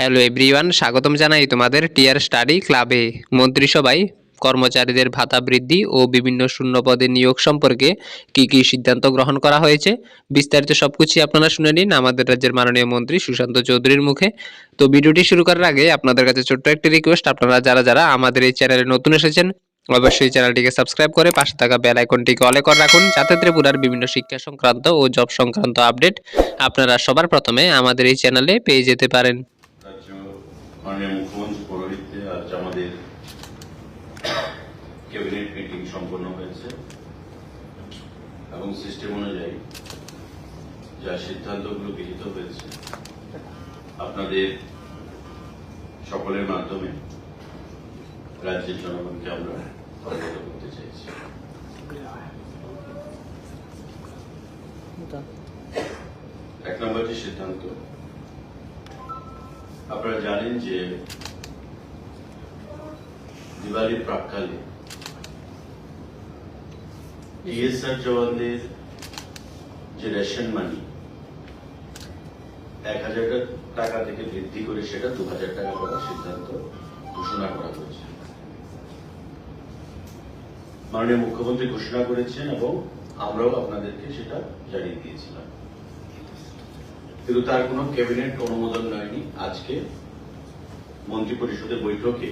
Hello everyone স্বাগতম জানাই তোমাদের টিয়ার স্টাডি ক্লাবে মন্ত্রিসভায় কর্মচারীদের ভাতা বৃদ্ধি ও বিভিন্ন শূন্য পদে নিয়োগ সম্পর্কে কি কি সিদ্ধান্ত গ্রহণ করা হয়েছে, বিস্তারিত সব সবকিছুই আপনারা শুনে নিন আমাদের রাজ্যের মাননীয় মন্ত্রী সুশান্ত চৌধুরীর মুখে। তো ভিডিওটি শুরু করার আগে আপনাদের কাছে ছোট্ট একটি রিকোয়েস্ট আপনারা যারা যারা আমাদের এই চ্যানেলে নতুন এসেছেন, অবশ্যই চ্যানেলটিকে সাবস্ক্রাইব করে পাশে থাকা বেল আইকনটিকে অলে করে রাখুন, যাতে ত্রিপুরার বিভিন্ন শিক্ষা সংক্রান্ত ও জব সংক্রান্ত আপডেট আপনারা সবার প্রথমে আমাদের এই চ্যানেলে পেয়ে যেতে পারেন। মাননীয় মুখ্যমন্ত্রী পৌরোহিত্যে আজ আমাদের ক্যাবিনেট মিটিং সম্পন্ন হয়েছে। এবং সিস্টেম অনুযায়ী যা সিদ্ধান্তগুলো গৃহীত হয়েছে, আপনাদের সকলের মাধ্যমে রাজ্যের জনগণকে আমরা অবগত করতে চাইছি। এক নম্বর যে সিদ্ধান্ত। আপনারা জানেন যে দিওয়ালির প্রাককালে টিএসআর জওয়ানদের যে রেশন মানি, এক হাজার টাকা থেকে বৃদ্ধি করে সেটা দু হাজার টাকা করার সিদ্ধান্ত ঘোষণা করা হয়েছে। মাননীয় মুখ্যমন্ত্রী ঘোষণা করেছেন এবং আমরাও আপনাদেরকে সেটা জানিয়ে দিয়েছিলাম। কিন্তু তার কোনো ক্যাবিনেট অনুমোদন হয়নি আজকে মন্ত্রী পরিষদের বৈঠকে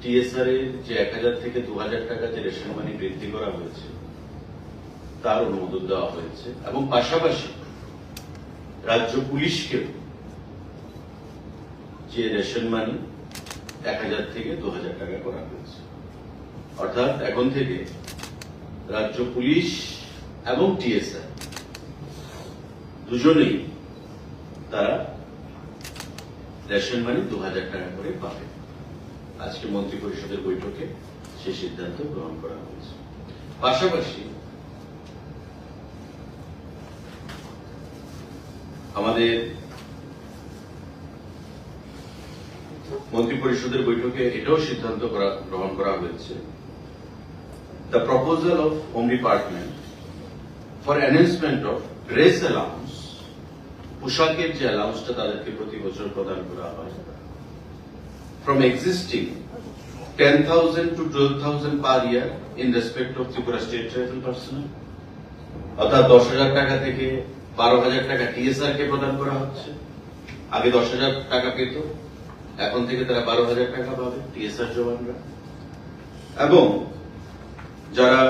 টিএসআর এর যে এক হাজার থেকে দু হাজার টাকা যে রেশন মানি বৃদ্ধি করা হয়েছে, তার অনুমোদন দেওয়া হয়েছে। এবং পাশাপাশি রাজ্য পুলিশকেও যে রেশন মানি এক হাজার থেকে দু হাজার টাকা করা হয়েছে। অর্থাৎ এখন থেকে রাজ্য পুলিশ এবং টিএসআর দুজনেই তারা রেশন মানি দু হাজার টাকা করে পাবে। আজকে মন্ত্রী পরিষদের বৈঠকে সেই সিদ্ধান্ত গ্রহণ করা হয়েছে। পাশাপাশি আমাদের মন্ত্রী পরিষদের বৈঠকে এটাও সিদ্ধান্ত গ্রহণ করা হয়েছে। The proposal of home department for announcement of dress allowance পোশাকের যে অ্যালাউন্সটা তাদেরকে প্রতি বছর প্রদান করা হয় from existing 10,000 to 12,000 per year in respect of Tripura State Tribal Personnel অর্থাৎ দশ হাজার টাকা থেকে বারো হাজার টাকা টিএসআর কে প্রদান করা হচ্ছে। আগে দশ হাজার টাকা পেত এখন থেকে তারা বারো হাজার টাকা পাবে টিএসআর জওয়ানরা। এবং যারা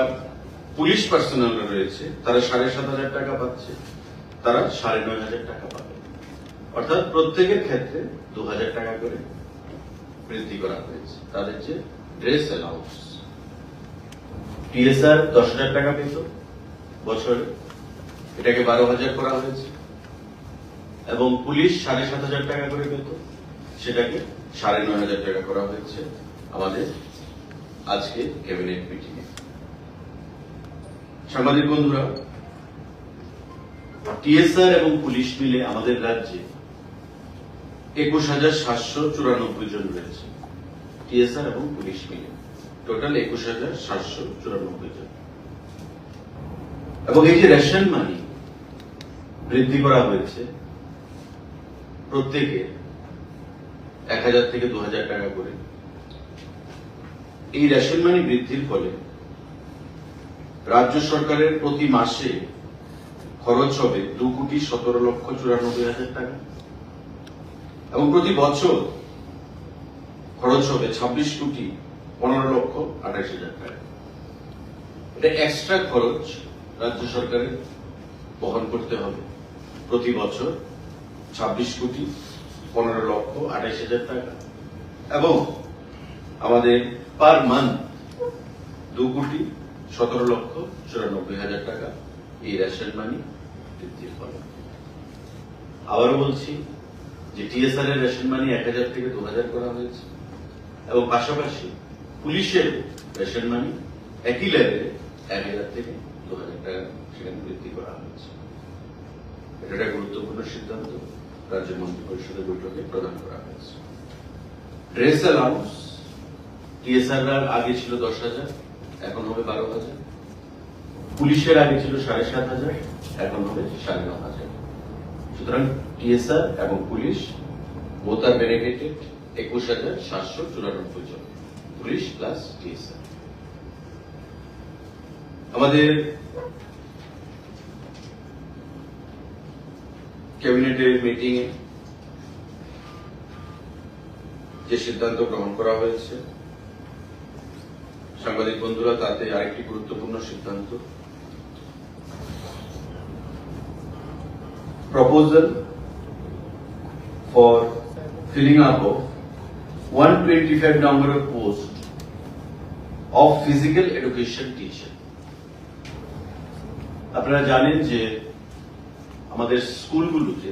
পুলিশ পার্সোনাল রয়েছে তারা সাড়ে সাত হাজার টাকা পাচ্ছে। তারা সাড়ে নয় হাজার টাকা পাবে। অর্থাৎ প্রত্যেকের ক্ষেত্রে দু হাজার টাকা করে বৃদ্ধি করা হয়েছে। তাদের যে ড্রেস অ্যালাউন্স টিএসআর দশ হাজার টাকা পেত বছরে। এটাকে বারো হাজার করা হয়েছে। এবং পুলিশ সাড়ে সাত হাজার টাকা করে পেত। সেটাকে সাড়ে নয় হাজার টাকা করা হয়েছে আমাদের আজকে ক্যাবিনেট মিটিং এ সাংবাদিক বন্ধুরা টিএসআর এবং পুলিশ মিলে আমাদের রাজ্যে একুশ হাজার সাতশো চুরানব্বই জন রয়েছে। টিএসআর এবং পুলিশ মিলে। টোটাল একুশ হাজার সাতশো চুরানব্বই জন। এবং এই যে রেশন মানি বৃদ্ধি করা হয়েছে, প্রত্যেকে এক হাজার থেকে দু হাজার টাকা করে। এই রেশন মানি বৃদ্ধির ফলে রাজ্য সরকারের প্রতি মাসে খরচ হবে দু কোটি সতেরো লক্ষ চুরানব্বই হাজার টাকা। এবং প্রতি বছর খরচ হবে ছাব্বিশ কোটি পনেরো লক্ষ আঠাশ হাজার টাকা। এটা এক্সট্রা খরচ রাজ্য সরকারের বহন করতে হবে। প্রতি বছর ছাব্বিশ কোটি পনেরো লক্ষ আঠাশ হাজার টাকা। এবং আমাদের পার মান্থ দু কোটি সতেরো লক্ষ চুরানব্বই হাজার টাকা। এই রেশন মানি বৃদ্ধির ফলে আবারও বলছি যে টিএসআর এর রেশন মানি এক হাজার থেকে দু হাজার করা হয়েছে। এবং পাশাপাশি পুলিশের রেশন মানি একই লেভেলে এক হাজার থেকে দু হাজার টাকা সেখানে বৃদ্ধি করা হয়েছে। এটা একটা গুরুত্বপূর্ণ সিদ্ধান্ত। রাজ্য মন্ত্রী পরিষদের বৈঠকে প্রদান করা হয়েছে। ড্রেস অ্যালাউন্স টিএসআর আগে ছিল দশ হাজার, এখন হবে বারো হাজার। পুলিশের আগে ছিল সাড়ে সাত হাজার, এখন হবে সাড়ে ন হাজার। সুতরাং টিএসআর এবং পুলিশ আর বেনিফিটেড একুশ হাজার সাতশো চুরানব্বই জন, পুলিশ প্লাস টিএসআর। আমাদের ক্যাবিনেটের মিটিং এ যে সিদ্ধান্ত গ্রহণ করা হয়েছে, সাংবাদিক বন্ধুরা, তাতে আরেকটি গুরুত্বপূর্ণ সিদ্ধান্ত। Proposal for filling up of 125 number of posts of physical education teacher. আপনারা জানেন যে আমাদের স্কুলগুলোতে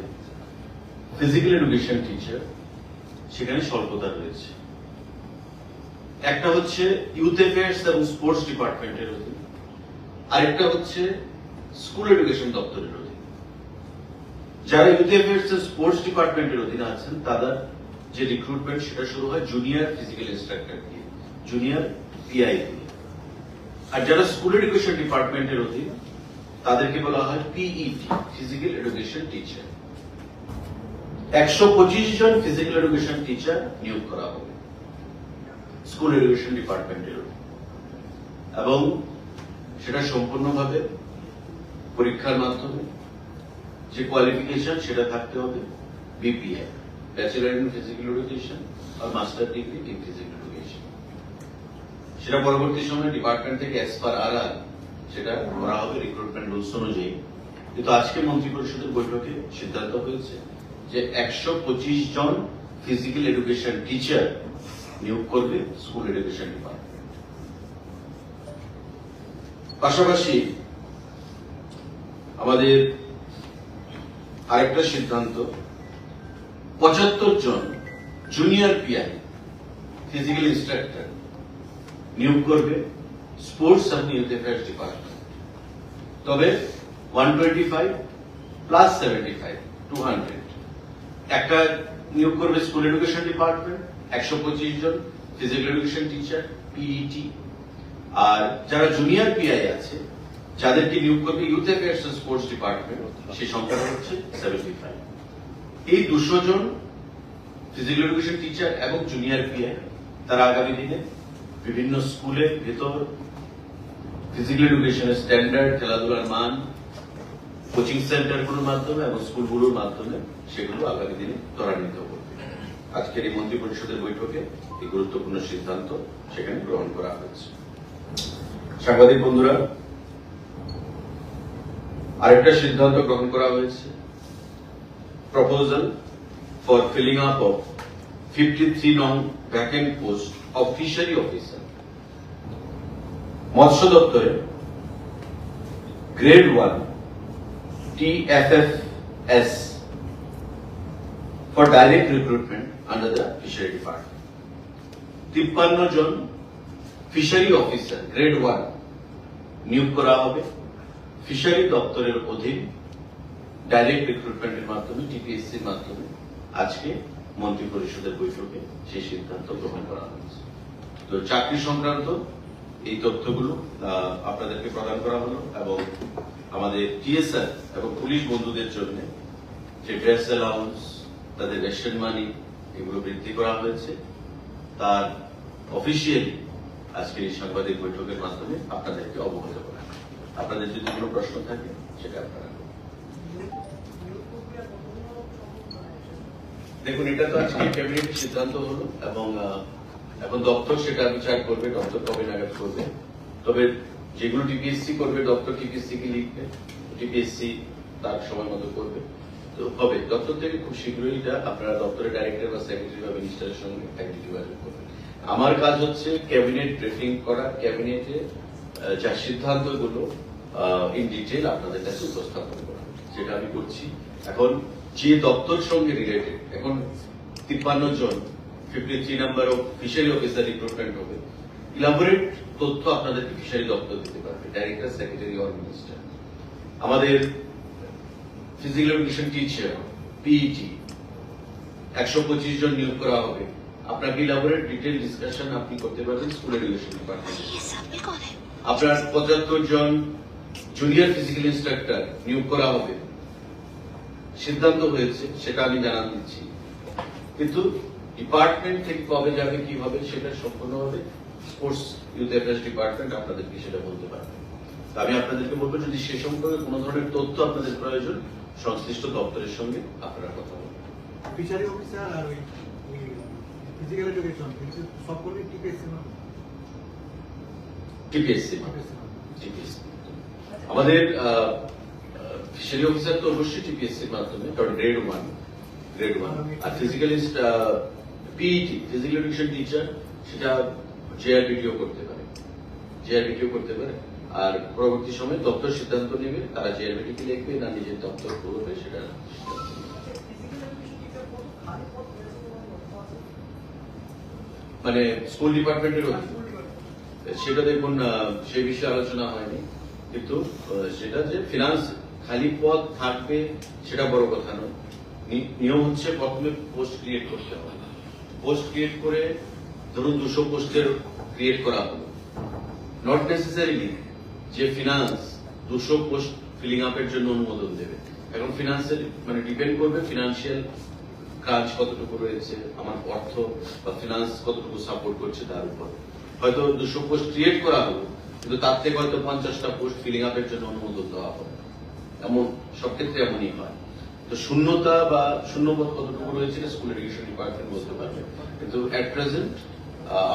ফিজিক্যাল এডুকেশন টিচার সেখানে স্বল্পতা রয়েছে একটা হচ্ছে ইউথ অ্যাফেয়ার্স এবং স্পোর্টস ডিপার্টমেন্টের অধীনে, আরেকটা হচ্ছে স্কুল এডুকেশন দপ্তরের অধীনে যারা ইউথ অ্যাফেয়ার্স স্পোর্টস ডিপার্টমেন্টের অধীনে আছেন, তাদের যে রিক্রুটমেন্ট সেটা শুরু হয় জুনিয়র ফিজিক্যাল ইনস্ট্রাক্টর দিয়ে জুনিয়র পিআই আর যারা স্কুল এডুকেশন ডিপার্টমেন্টের অধীনে, তাদেরকে বলা হয় পিইটি ফিজিক্যাল এডুকেশন টিচার একশো পঁচিশ জন ফিজিক্যাল এডুকেশন টিচার নিয়োগ করা হবে স্কুল এডুকেশন ডিপার্টমেন্টের। এবং সেটা সম্পূর্ণভাবে পরীক্ষার মাধ্যমে যে কোয়ালিফিকেশন সেটা থাকতে হবে BPA bachelor in physical education R master degree in physical education সেটা পরবর্তী সময়ে ডিপার্টমেন্ট থেকে অ্যাজ পার আর সেটা করা হবে রিক্রুটমেন্ট রুলস অনুযায়ী। কিন্তু আজকে মন্ত্রী পরিষদের বৈঠকে সিদ্ধান্ত হয়েছে যে একশো পঁচিশ জন ফিজিক্যাল এডুকেশন টিচার নিয়োগ করবে স্কুল এডুকেশন ডিপার্টমেন্ট পাশাপাশি আমাদের আরেকটা সিদ্ধান্ত। পঁচাত্তর জন জুনিয়র পিআই ফিজিক্যাল ইনস্ট্রাক্টর নিয়োগ করবে স্পোর্টস এবং ইউথ অ্যাফেয়ার্স ডিপার্টমেন্ট তবে one twenty five plus seventy five two hundred একটা নিয়োগ করবে স্কুল এডুকেশন ডিপার্টমেন্ট একশো পঁচিশ জন ফিজিক্যাল এডুকেশন টিচার পিইটি আর যারা জুনিয়র পিআই আছে যাদেরকে নিয়োগ করবে ইউথ অ্যাফেয়ার্স স্পোর্টস ডিপার্টমেন্ট সেই সংখ্যাটা হচ্ছে সেভেন্টি ফাইভ এই দুশো জন ফিজিক্যাল এডুকেশন টিচার এবং জুনিয়র পিআই তারা আগামী দিনে বিভিন্ন স্কুলের ভেতর ফিজিক্যাল এডুকেশনের স্ট্যান্ডার্ড খেলাধুলার মান কোচিং সেন্টারগুলোর মাধ্যমে এবং স্কুলগুলোর মাধ্যমে সেগুলো আগামী দিনে ত্বরান্বিত করবে। আজকের এই মন্ত্রী পরিষদের বৈঠকে এই গুরুত্বপূর্ণ সিদ্ধান্ত সেখানে গ্রহণ করা হয়েছে। সাংবাদিক বন্ধুরা আরেকটা সিদ্ধান্ত গ্রহণ করা হয়েছে। Proposal for filling up of fifty three নং vacant post of fishery officer মৎস্য দপ্তরে grade one TFFS for direct recruitment under the fishery department. তিপ্পান্ন জন ফিশারি অফিসার গ্রেড ওয়ান নিয়োগ করা হবে। ফিশারি দপ্তরের অধীন ডাইরেক্ট রিক্রুটমেন্টের মাধ্যমে টিপিএসসির মাধ্যমে আজকে মন্ত্রী পরিষদের বৈঠকে সেই সিদ্ধান্ত গ্রহণ করা হয়েছে। তো চাকরি সংক্রান্ত এই তথ্যগুলো আপনাদেরকে প্রদান করা হলো এবং আমাদের টিএসআর এবং পুলিশ বন্ধুদের জন্য যে ড্রেস অ্যালাউন্স, তাদের রেশন মানি, এগুলো বৃদ্ধি করা হয়েছে। তার অফিসিয়ালি আজকের এই সাংবাদিক বৈঠকের মাধ্যমে আপনাদেরকে অবগত করা আপনাদের যদি কোনো প্রশ্ন থাকে, সেটা আপনারা দেখুন, এটা তো আজকে ক্যাবিনেটের সিদ্ধান্ত হলো এবং এখন দপ্তর সেটা বিচার করবে, দপ্তর কবে নাগাদ করবে। তবে যেগুলো টিপিএসসি করবে, দপ্তর টিপিএসসি কে লিখবে। টিপিএসসি তার সময় মতো করবে। তো হবে, দপ্তর থেকে খুব শীঘ্রই এটা আপনারা দপ্তরের ডাইরেক্টর বা সেক্রেটারি বা মিনিস্টারের সঙ্গে একটি যোগাযোগ করবেন। আমার কাজ হচ্ছে ক্যাবিনেট ব্রিফিং করা ক্যাবিনেটে যা সিদ্ধান্তগুলো ইন ডিটেল আপনাদের কাছে উপস্থাপন করা আমি করছি। এখন যে দপ্তর সঙ্গে রিলেটেড এখন তিপ্পান্ন জন fifty three number officer recruitment হবে। ইলাবোরেট তথ্য আপনাদেরকে ফিশারি দপ্তর দিতে পারবে ডাইরেক্টর সেক্রেটারি অর মিনিস্টার আমাদের ফিজিক্যাল এডুকেশন টিচার পিইটি একশো পঁচিশ জন নিয়োগ করা হবে। আপনাকে ইলাবোরেট ডিটেল ডিসকাশন আপনি করতে পারবেন স্কুল এডুকেশন আপনার পঁচাত্তর জন জুনিয়র ফিজিক্যাল ইনস্ট্রাক্টর নিয়োগ করা হবে। সিদ্ধান্ত হয়েছে সেটা আমি জানান দিচ্ছি। কিন্তু ডিপার্টমেন্ট থেকে কবে যাবে কি হবে সেটা সম্পূর্ণভাবে স্পোর্টস ইউথ অ্যাফেয়ার্স ডিপার্টমেন্ট আপনাদেরকে সেটা বলতে পারবে। তা আমি আপনাদেরকে বলব যদি সে সম্পর্কে কোনো ধরনের তথ্য আপনাদের প্রয়োজন সংশ্লিষ্ট দপ্তরের সঙ্গে আপনারা কথা বলবেন। ফিশারি অফিসার আর ওই ফিজিক্যাল এডুকেশন কিন্তু সকলেই টিপিএসসি টিপিএসসি আমাদের ফিশারি অফিসার তো অবশ্যই টিপিএসসি এর মাধ্যমে, কারণ গ্রেড ওয়ান গ্রেড ওয়ান আর ফিজিক্যালিস্ট পিইটি ফিজিক্যাল এডুকেশন টিচার সেটা জেআরবিটিও করতে পারে। জেআরবিটিও করতে পারে। আর পরবর্তী সময় দপ্তর সিদ্ধান্ত নেবে, তারা জেআরবিটিকে লিখবে না নিজের দপ্তর করবে, সেটা মানে স্কুল ডিপার্টমেন্টের সেটা দেখুন সে বিষয়ে আলোচনা হয়নি। কিন্তু সেটা যে ফিনান্স খালি পদ থাকবে, সেটা বড় কথা নয়। নিয়ম হচ্ছে প্রথমে পোস্ট ক্রিয়েট করতে হবে। পোস্ট ক্রিয়েট করে ধরুন দুশো পোস্টের ক্রিয়েট করা হলো। নট নেসেসারিলি যে ফিনান্স দুশো পোস্ট ফিলিং আপের জন্য অনুমোদন দেবে। এখন ফিনান্সের মানে ডিপেন্ড করবে ফিনান্সিয়াল কাজ কতটুকু রয়েছে, আমার অর্থ বা ফিনান্স কতটুকু সাপোর্ট করছে তার উপর। হয়তো দুশো পোস্ট ক্রিয়েট করা হলো কিন্তু তার থেকে হয়তো পঞ্চাশটা পোস্ট ফিলিং আপের জন্য অনুমোদন দেওয়া হবে। এমন, সব ক্ষেত্রে এমনই হয়। তো শূন্যতা বা শূন্যপদ কতটুকু রয়েছে স্কুল এডুকেশন ডিপার্টমেন্ট বলতে পারবে। কিন্তু at present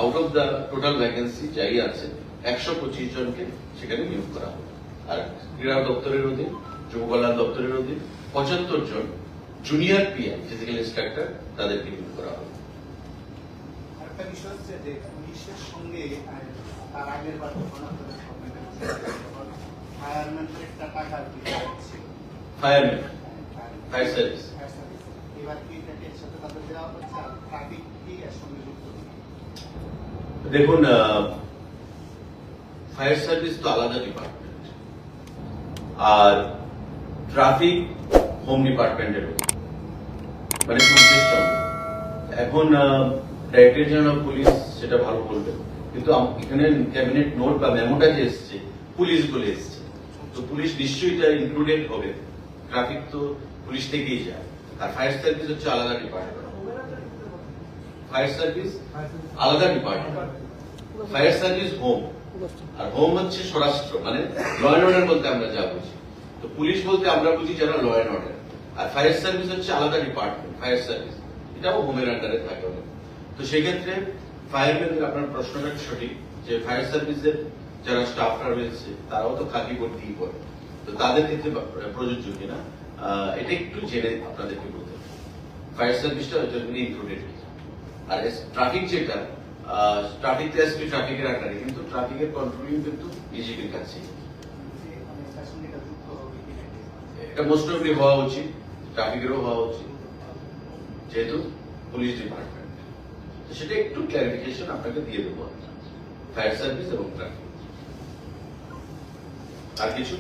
out of the total vacancy যাই আছে, একশো পঁচিশ জনকে সেখানে নিয়োগ করা হবে। আর ক্রীড়া দপ্তরের অধীন, যুব কল্যাণ দপ্তরের অধীন পঁচাত্তর জন জুনিয়র পিএম ফিজিক্যাল ইন্সট্রাক্টর তাদেরকে নিয়োগ করা হবে। আরেকটা বিষয় হচ্ছে যে পুলিশের সঙ্গে তার আগের বার যখন আপনাদের ফায়ারম্যানদের একটা টাকার বিষয় ছিল ফায়ারম্যান ফায়ার সার্ভিস এবার কি এটাকে সাথে তাদের দেওয়া হচ্ছে আর ট্রাফিক কি এর সঙ্গে যুক্ত? দেখুন ফায়ার সার্ভিস তো আলাদা ডিপার্টমেন্ট আর ট্রাফিক হোম ডিপার্টমেন্টের মানে পুলিশের সঙ্গে। এখন ডাইরেক্টর জেনারেল পুলিশ সেটা ভালো বলবে কিন্তু এখানে ক্যাবিনেট নোট বা মেমোটা যে এসছে, পুলিশ বলে এসছে। তো পুলিশ নিশ্চয়ই এটা ইনক্লুডেড হবে। ট্রাফিক তো পুলিশ থেকেই যায়। আর ফায়ার সার্ভিস হচ্ছে আলাদা ডিপার্টমেন্ট ফায়ার সার্ভিস আলাদা ডিপার্টমেন্ট ফায়ার সার্ভিস হোম আর হোম হচ্ছে স্বরাষ্ট্র মানে ল অ্যান্ড অর্ডার বলতে আমরা যা বুঝি। তো পুলিশ বলতে আমরা বুঝি যারা ল অ্যান্ড অর্ডার আর ফায়ার সার্ভিস হচ্ছে আলাদা ডিপার্টমেন্ট ফায়ার সার্ভিস এটাও হোমের আন্ডারে থাকে। তো সেক্ষেত্রে ফায়ারম্যান আপনার প্রশ্নটা সঠিক যে ফায়ার সার্ভিসের যারা স্টাফরা রয়েছে, তারাও তো খাকি করতেই পড়ে তো তাদের ক্ষেত্রে প্রযোজ্য কিনা এটা একটু জেনে আপনাদেরকে বলতে ফায়ার সার্ভিসটা জন্য ইনক্লুডেড আর ট্রাফিক যেটা ট্রাফিক এসপি ট্রাফিকের আকারে? কিন্তু ট্রাফিকের কন্ট্রোলিং কিন্তু বিজেপির কাছে এটা মোস্ট অফলি হওয়া উচিত ট্রাফিকেরও হওয়া উচিত। যেহেতু পুলিশ ডিপার্টমেন্ট সেটা একটু ক্লারিফিকেশন আপনাকে দিয়ে দেবো ফায়ার সার্ভিস এবং ট্রাফিক আর কিছু.